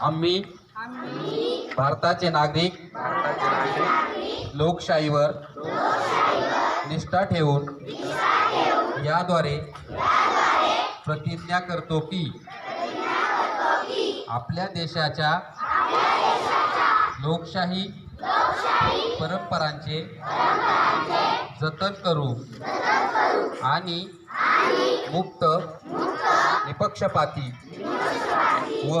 आम्ही भारताचे नागरिक लोकशाहीवर निष्ठा ठेवून याद्वारे प्रतिज्ञा करतो की आपल्या देशाच्या लोकशाही परंपरांचे जतन करू आणि मुक्त निपक्षपाती व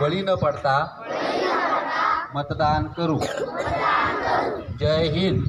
बळी न पडता मतदान करू. जय हिंद.